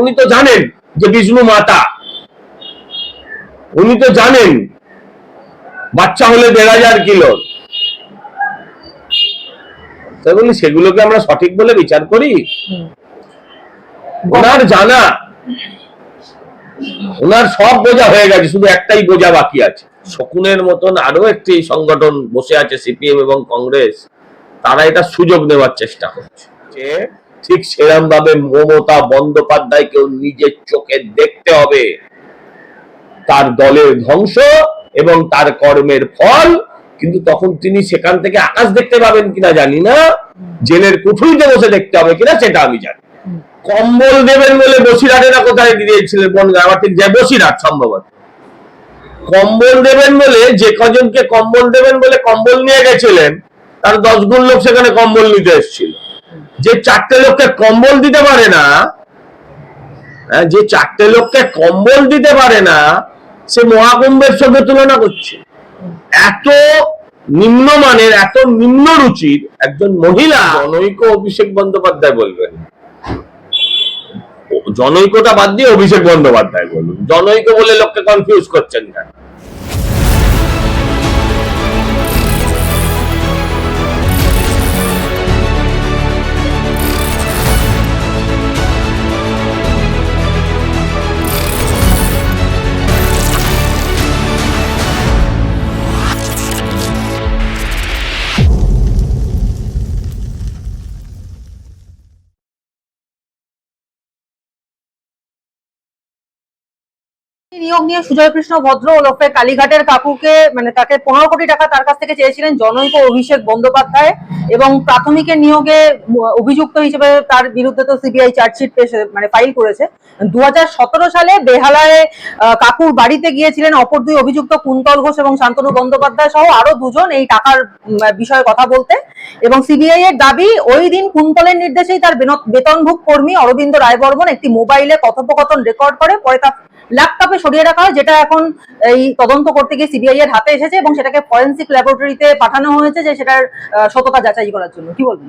উনি তো জানেন যে বিষ্ণু মাতা। উনি তো জানেন বাচ্চা হলে দেড় হাজার কিলো। তাই বলি সেগুলোকে আমরা সঠিক বলে বিচার করি? ওনার জানা ওনার সব বোঝা হয়ে গেছে শুধু একটাই বোঝা বাকি আছে। শকুনের মতন আরও একটি সংগঠন বসে আছে সিপিএম এবং কংগ্রেস তারা এটা সুযোগ নেওয়ার চেষ্টা করছে। যে ঠিক সেরকম ভাবে মমতা বন্দ্যোপাধ্যায়কেও নিজের চোখে দেখতে হবে। তার দলের ধ্বংস এবং তার কর্মের ফল, কিন্তু তখন তিনি সেখান থেকে আকাশ দেখতে পাবেন কিনা জানি না। জেলের কুঠুরিতে বসে দেখতে হবে কিনা সেটা আমি জানি। কম্বল দেবেন বলে বসিরহাটেরা কোথায় গিয়েছিলেন বনগাঁ আমার ঠিক যায় বসিরহাট সম্ভবত। কম্বল দেবেন বলে যে কজনকে কম্বল দেবেন বলে কম্বল নিয়ে গেছিলেন, তার দশ গুণ লোক সেখানে কম্বল নিতে এসেছিল। যে চারটে লোককে কম্বল দিতে পারে না হ্যাঁ, যে চারটে লোককে কম্বল দিতে পারে না সে মহাকুম্ভের সঙ্গে তুলনা করছে। এত নিম্নমানের এত নিম্ন রুচির একজন মহিলা জনৈক অভিষেক বন্দ্যোপাধ্যায় বলবেন। জনৈকটা বাদ দিয়ে অভিষেক বন্দ্যোপাধ্যায় বলুন। জনৈক বলে লোককে কনফিউজ করছেন কেন? নিয়োগ নিয়ে সুজয় কৃষ্ণ ভদ্র ওরফে কালীঘাটের কাকুকে মানে তাকে পনেরো কোটি টাকা তার কাছ থেকে চেয়েছিলেন জনৈক অভিষেক বন্দ্যোপাধ্যায় এবং প্রাথমিকের নিয়োগে অভিযুক্ত হিসেবে তার বিরুদ্ধে তো সিবিআই চার্জশিট পেশ মানে ফাইল করেছে। দু সালে বেহালায় কাকুর বাড়িতে গিয়েছিলেন অপর দুই অভিযুক্ত কুন্তল ঘোষ এবং শান্তনু বন্দ্যোপাধ্যায় সহ আরও দুজন এই টাকার বিষয়ে কথা বলতে। এবং সিবিআই এর দাবি, ওই দিন কুন্তলের নির্দেশেই তার বেতনভুক কর্মী অরবিন্দ রায়বর্মন একটি মোবাইলে কথোপকথন রেকর্ড করে, পরে তা ল্যাপটপে সরিয়ে রাখা হয়, যেটা এখন এই তদন্ত করতে গিয়ে সিবিআই এর হাতে এসেছে এবং সেটাকে ফরেন্সিক ল্যাবরেটরিতে পাঠানো হয়েছে যে সেটার সততা যাচাই করার জন্য। কি বলবেন?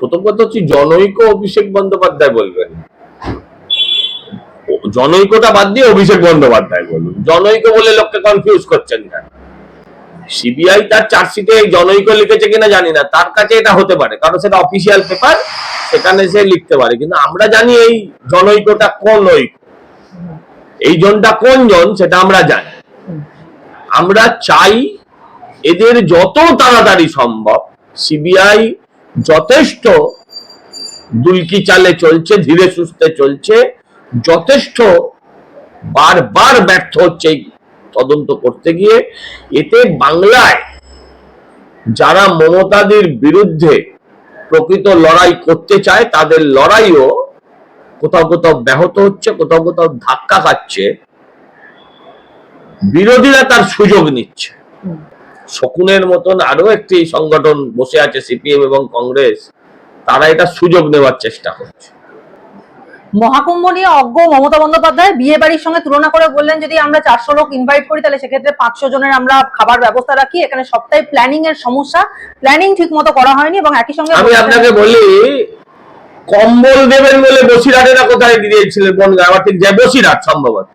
প্রথম কথা হচ্ছে জনৈক অভিষেক বন্দ্যোপাধ্যায় বলবেন। জনৈকটা বাদ দিয়ে অভিষেক বন্দ্যোপাধ্যায় বলুন। জনৈক বলে লোককে কনফিউজ করছেন কেন? সিবিআই তার চার্জশিটে জনৈক লিখেছে কিনা জানি না। তার কাছে এটা হতে পারে, কারণ সেটা অফিসিয়াল পেপার সেখানে সে লিখতে পারে। কিন্তু আমরা জানি এই জনৈকটা কোন ঐক এই জনটা কোন জন সেটা আমরা জানি। আমরা চাই এদের যত তাড়াতাড়ি সম্ভব সিবিআই যথেষ্ট দুলকি চালে চলছে, ধীরে সুস্থে চলছে, যথেষ্ট বারবার ব্যর্থ হচ্ছে তদন্ত করতে গিয়ে। এতে বাংলায় যারা মমতাদের বিরুদ্ধে প্রকৃত লড়াই করতে চায়, তাদের লড়াইও কোথাও কোথাও ব্যাহত হচ্ছে কোথাও কোথাও ধাক্কা খাচ্ছে বিরোধীরা তার সুযোগ নিচ্ছে। শকুনের মতন আরও একটি সংগঠন বসে আছে সিপিএম এবং কংগ্রেস তারা এটা সুযোগ নেওয়ার চেষ্টা করছে। মহাকুম্ভ নিয়ে অজ্ঞ মমতা বন্দ্যোপাধ্যায় বিয়ে বাড়ির সঙ্গে তুলনা করে বললেন যদি আমরা চারশো লোক ইনভাইট করি তাহলে সেক্ষেত্রে পাঁচশো জনের আমরা খাবার ব্যবস্থা রাখি। এখানে সপ্তাহে প্ল্যানিং এর সমস্যা। প্ল্যানিং ঠিক মতো করা হয়নি এবং একই সঙ্গে আমি আপনাকে বলি কম্বল দেবেন বলে বসিরহাটেরা কোথায় গিয়েছিলেন বনগাঁ আমার ঠিক যায় বসিরহাট সম্ভবত।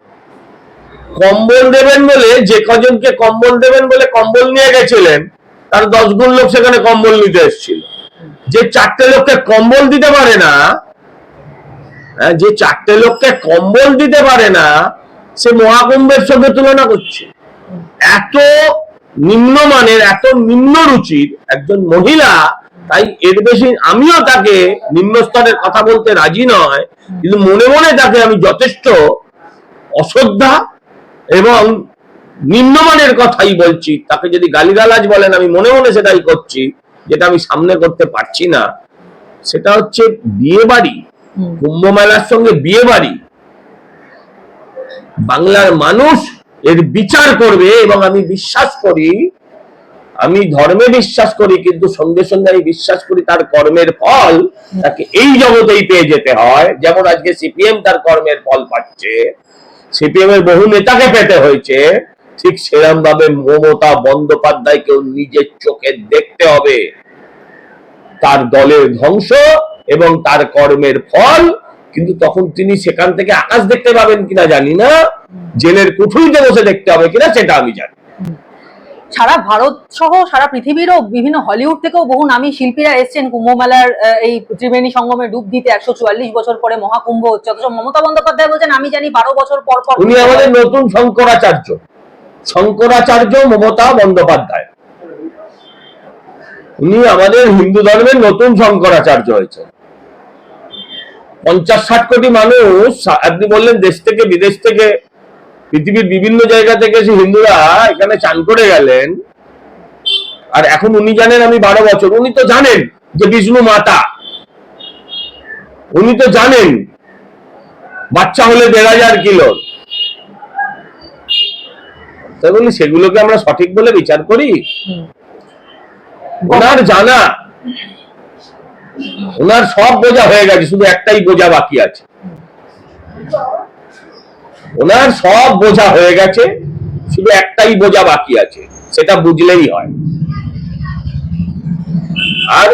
কম্বল দেবেন বলে যে কজনকে কম্বল দেবেন বলে কম্বল নিয়ে গেছিলেন তার দশ গুণ লোক সেখানে কম্বল নিতে এসেছিল। যে চারটে লোককে কম্বল দিতে পারে না হ্যাঁ, যে চারটে লোককে কম্বল দিতে পারে না সে মহাকুম্ভের সঙ্গে তুলনা করছে। এত নিম্নমানের এত নিম্ন রুচির একজন মহিলা তাই এর বেশি আমিও তাকে নিম্ন স্তরের কথা বলতে রাজি নয় কিন্তু মনে মনে তাকে আমি যথেষ্ট অশ্রদ্ধা এবং নিম্নমানের কথাই বলছি। তাকে যদি গালিগালাজ বলেন আমি মনে মনে সেটাই করছি যেটা আমি সামনে করতে পারছি না। সেটা হচ্ছে বিয়ে বাড়ি। কুম্ভ মেলার সঙ্গে বিয়ে বাড়ি বাংলার মানুষ এর বিচার করবে এবং আমি বিশ্বাস করি আমি ধর্মে বিশ্বাস করি, কিন্তু সঙ্গে সঙ্গে আমি বিশ্বাস করি তার কর্মের ফল তাকে এই জগতেই পেয়ে যেতে হয়। যেমন আজকে সিপিএম তার কর্মের ফল পাচ্ছে সিপিএম এর বহু নেতাকে পেতে হয়েছে। ঠিক সেরম ভাবে মমতা বন্দ্যোপাধ্যায়কেও নিজের চোখে দেখতে হবে। তার দলের ধ্বংস এবং তার কর্মের ফল, কিন্তু তখন তিনি সেখান থেকে আকাশ দেখতে পাবেন কিনা জানি না। জেলের কুঠুরিতে বসে দেখতে হবে কিনা, সেটা আমি জানি সারা ভারত সহ সারা পৃথিবীরও বিভিন্ন হলিউড থেকেও বহু নামী শিল্পীরা এসেছেন কুম্ভ মেলার এই ত্রিবেণী সঙ্গমে ডুব দিতে। একশো চুয়াল্লিশ বছর পরে মহাকুম্ভ হচ্ছে অথচ মমতা বন্দ্যোপাধ্যায় বলছেন, আমি জানি বারো বছর পর পর উনি আমাদের নতুন শঙ্করাচার্য। শঙ্করাচার্য মমতা বন্দ্যোপাধ্যায়। উনি আমাদের হিন্দু ধর্মের নতুন শঙ্করাচার্য হয়েছেন। পঞ্চাশ ষাট কোটি মানুষ, আপনি বললেন দেশ থেকে, বিদেশ থেকে পৃথিবীর বিভিন্ন জায়গা থেকে এসে হিন্দুরা এখানে চান করে গেলেন। আর এখন উনি জানেন আমি বারো বছর। উনি তো জানেন যে বিষ্ণু মাতা। উনি তো জানেন বাচ্চা হলে দেড় হাজার কিলো। বলি, সেগুলোকে আমরা সঠিক বলে বিচার করি? ওনার জানা। ওনার সব বোঝা হয়ে গেছে, শুধু একটাই বোঝা বাকি আছে। ওনার সব বোঝা হয়ে গেছে শুধু একটাই বোঝা বাকি আছে সেটা বুঝলেই হয়। আর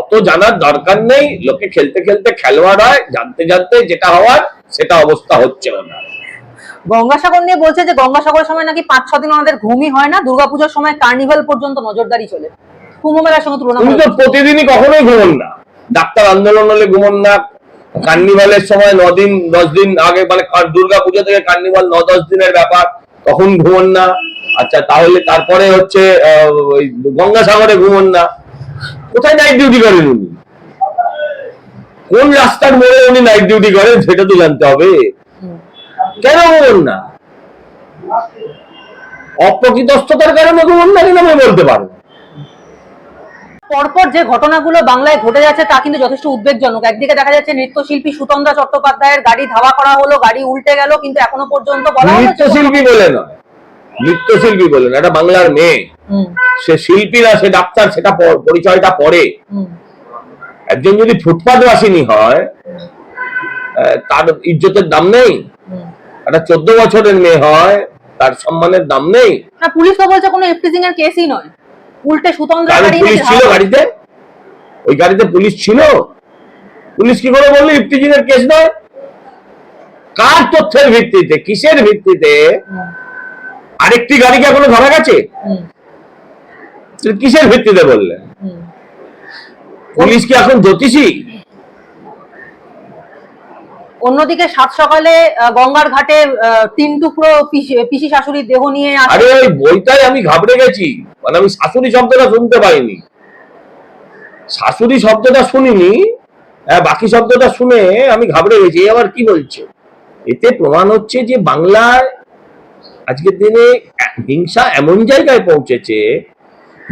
অত জানার দরকার নেই লোকে খেলতে খেলতে খেলোয়াড় হয় জানতে জানতে যেটা হওয়ার সেটা অবস্থা হচ্ছে ওনার। গঙ্গাসাগর নিয়ে বলছে যে গঙ্গাসাগরের সময় নাকি পাঁচ ছ দিন ওনাদের ঘুমই হয় না দুর্গাপুজোর সময় কার্নিভাল পর্যন্ত নজরদারি চলে। কুম্ভ মেলার সঙ্গে তুলনা প্রতিদিনই কখনোই ঘুমন না। ডাক্তার আন্দোলন হলে ঘুমন না কার্নিভালের সময় দিন দশ দিন আগে মানে দুর্গা পুজো থেকে কার্নিভাল ন, দশ দিনের ব্যাপার, তখন ঘুমন না। আচ্ছা তাহলে তারপরে হচ্ছে গঙ্গাসাগরে ঘুমন না। কোথায় নাইট ডিউটি করেন উনি? কোন রাস্তার মোড়ে উনি নাইট ডিউটি করেন সেটা তো জানতে হবে। কেন ঘুমন না? অপ্রকৃতস্থতার কারণে ঘুমন না কিনা আমি বলতে পারব। পরপর যে ঘটনাগুলো বাংলায় ঘটে যাচ্ছে তা কিন্তু যথেষ্ট উদ্বেগজনক। একদিকে দেখা যাচ্ছে নৃত্যশিল্পী সুতন্দ্রা চট্টোপাধ্যায়ের গাড়ি ধাওয়া করা হলো গাড়ি উল্টে গেল কিন্তু এখনও পর্যন্ত বলা নৃত্যশিল্পী বলে নয় নৃত্যশিল্পী বলে না এটা বাংলার মেয়ে। সে শিল্পী না সে ডাক্তার সেটা পরিচয়টা পরে। একজন যদি ফুটপাথবাসিনী হয় তার ইজ্জতের দাম নেই। একটা চোদ্দ বছরের মেয়ে হয় তার সম্মানের দাম নেই। না পুলিশ তো বলছে কোনো এফটিজিং এর কেসই নয়। উল্টে পুলিশ ছিল গাড়িতে? ওই গাড়িতে পুলিশ ছিল? পুলিশ কি করে বলল ইফতিজিনের কেস নয়? কার তথ্যের ভিত্তিতে কিসের ভিত্তিতে আরেকটি আরেকটি গাড়িকে এখনও ধরা গেছে? কিসের ভিত্তিতে বললেন? পুলিশ কি এখন জ্যোতিষী? অন্যদিকে সাত সকালে গঙ্গার ঘাটে তিন টুকরো পিসি- শাশুড়ির দেহ নিয়ে আরে ওই বইটাই আমি ঘাবড়ে গেছি। মানে আমি শাশুড়ি শব্দটা শুনতে পাইনি। শাশুড়ি শব্দটা শুনিনি হ্যাঁ, বাকি শব্দটা শুনে আমি ঘাবড়ে গেছি। আবার কি বলছে? এতে প্রমাণ হচ্ছে যে বাংলায় আজকের দিনে হিংসা এমন জায়গায় পৌঁছেছে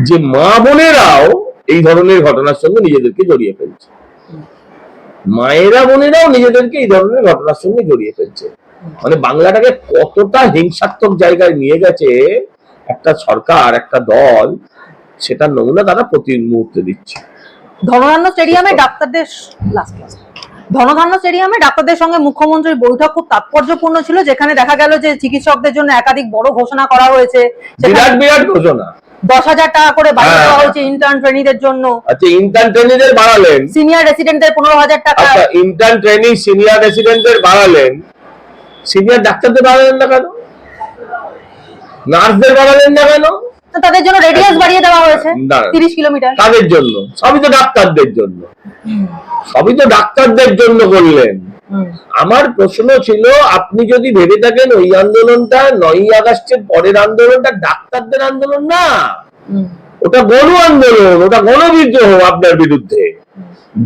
যে মা বোনেরাও এই ধরনের ঘটনার সঙ্গে নিজেদেরকে জড়িয়ে ফেলছে। মায়েরা বোনেরাও নিজেদেরকে এই ধরনের ঘটনার সঙ্গে জড়িয়ে ফেলছে। মানে বাংলাটাকে কতটা হিংসাত্মক জায়গায় নিয়ে গেছে একটা সরকার একটা দল সেটা নমুনা তারা প্রতি মুহূর্তে দিচ্ছে। ধনধান্য স্টেডিয়ামে ডাক্তারদের লাস্ট লাস্ট ধনধান্য স্টেডিয়ামে ডাক্তারদের সঙ্গে মুখ্যমন্ত্রীর বৈঠক খুব তাৎপর্যপূর্ণ ছিল যেখানে দেখা গেল যে চিকিৎসকদের জন্য একাধিক বড় ঘোষণা করা হয়েছে। বিরাট বিরাট ঘোষণা। দশ হাজার টাকা করে বাড়িয়ে হ্যাঁ। দেওয়া হয়েছে ইন্টার্ন ট্রেনিদের জন্য। আচ্ছা ইন্টার্ন ট্রেনিদের বাড়ালেন? সিনিয়র রেসিডেন্টদের পনেরো হাজার টাকা। আচ্ছা ইন্টার্ন ট্রেনিং সিনিয়র রেসিডেন্টদের বাড়ালেন। সিনিয়র ডাক্তারদের বাড়ালেন না কেন? নার্সদের বাড়ালেন না কেন? তাদের জন্য রেডিয়াস বাড়িয়ে দেওয়া হয়েছে দাঁড়ান। তিরিশ কিলোমিটার। কাদের জন্য? সবই তো ডাক্তারদের জন্য। সবই তো ডাক্তারদের জন্য করলেন। আমার প্রশ্ন ছিল আপনি যদি ভেবে থাকেন ওই আন্দোলনটা নয় আগস্টের পরের আন্দোলনটা ডাক্তারদের আন্দোলন না। ওটা গণ আন্দোলন ওটা গণবিদ্রোহ আপনার বিরুদ্ধে।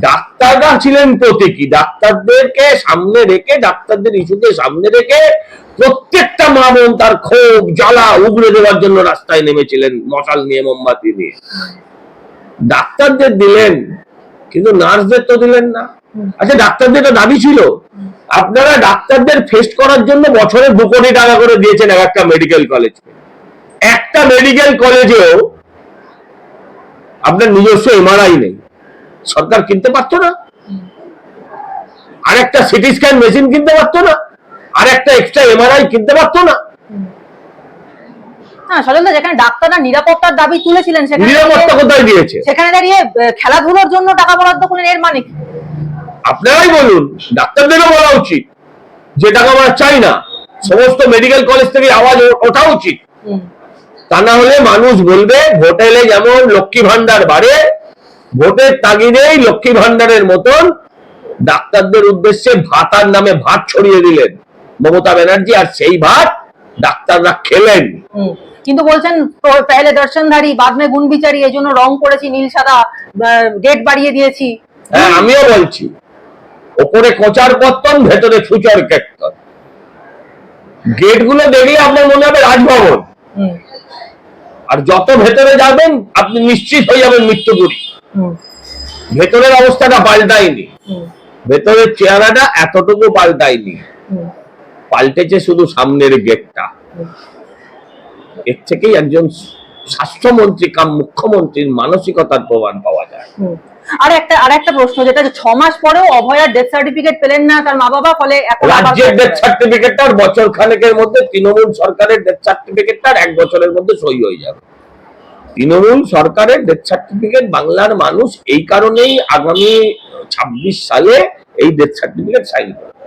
ডাক্তাররা ছিলেন প্রতীকী ডাক্তারদেরকে সামনে রেখে ডাক্তারদের ইস্যুকে সামনে রেখে প্রত্যেকটা মা বোন তার ক্ষোভ জ্বালা উগড়ে দেওয়ার জন্য রাস্তায় নেমেছিলেন মশাল নিয়ে মোমবাতি নিয়ে। ডাক্তারদের দিলেন কিন্তু নার্সদের তো দিলেন না। আচ্ছা ডাক্তারদের তো দাবি ছিল। আপনারা ডাক্তারদের ফেস্ট করার জন্য বছরে দু কোটি টাকা করে দিয়েছেন এক একটা মেডিকেল কলেজ একটা মেডিকেল কলেজেও আপনার নিজস্ব এমআরআই নেই। সরকার কিনতে পারতো না। আর একটা সিটি স্ক্যান মেশিন কিনতে পারতো না। আর একটা এক্সট্রা এমআরআই কিনতে পারতো না। সজলদা যেখানে ডাক্তাররা নিরাপত্তার দাবি তুলেছিলেন সেখানে নিরাপত্তা কোথায় দিয়েছে? সেখানে দাঁড়িয়ে খেলাধুলার জন্য টাকা বরাদ্দ করলেন এর মানে কি? আপনারাই বলুন ডাক্তারদেরও বলা উচিত। যে টাকা আমরা চাই না সমস্ত মেডিকেল কলেজ থেকে আওয়াজ ওঠা উচিত। তা না হলে মানুষ বলবে ভোট এলে যেমন লক্ষ্মী ভান্ডার বাড়ে ভোটের তাগিদেই লক্ষ্মী ভান্ডারের মতন ডাক্তারদের উদ্দেশ্যে ভাতার নামে ভাত ছড়িয়ে দিলেন। মমতা ব্যানার্জি আর সেই ভাত ডাক্তাররা খেলেন। কিন্তু বলছেন পেহলে দর্শনধারী বাদ মে গুণ বিচারি এই জন্য রং করেছি নীল সাদা গেট বাড়িয়ে দিয়েছি। হ্যাঁ আমিও বলছি। ওপরে কোচার পত্তন ভেতরে ফুচর কেত্তন গেটগুলো দেখলে আপনার মনে হবে রাজভবন। আর যত ভেতরে যাবেন আপনি নিশ্চিত হয়ে যাবেন মৃত্যুপুরী হুম, ভেতরের অবস্থাটা পাল্টায়নি। ভেতরের চেহারাটা এতটুকু পাল্টায়নি। পাল্টেছে শুধু সামনের গেটটা। এর থেকেই একজন স্বাস্থ্যমন্ত্রী কাম মুখ্যমন্ত্রীর মানসিকতার প্রমাণ পাওয়া যায়। আর একটা আর একটা প্রশ্ন যেটা যে ছ মাস পরেও অভয়ার ডেথ সার্টিফিকেট পেলেন না তার মা বাবা ফলে রাজ্যের ডেথ সার্টিফিকেটটার বছর খানেকের মধ্যে তৃণমূল সরকারের ডেথ সার্টিফিকেটটার এক বছরের মধ্যে সই হয়ে যাবে। তৃণমূল সরকারের ডেথ সার্টিফিকেট বাংলার মানুষ এই কারণেই আগামী ছাব্বিশ সালে এই ডেথ সার্টিফিকেট সাইন করবে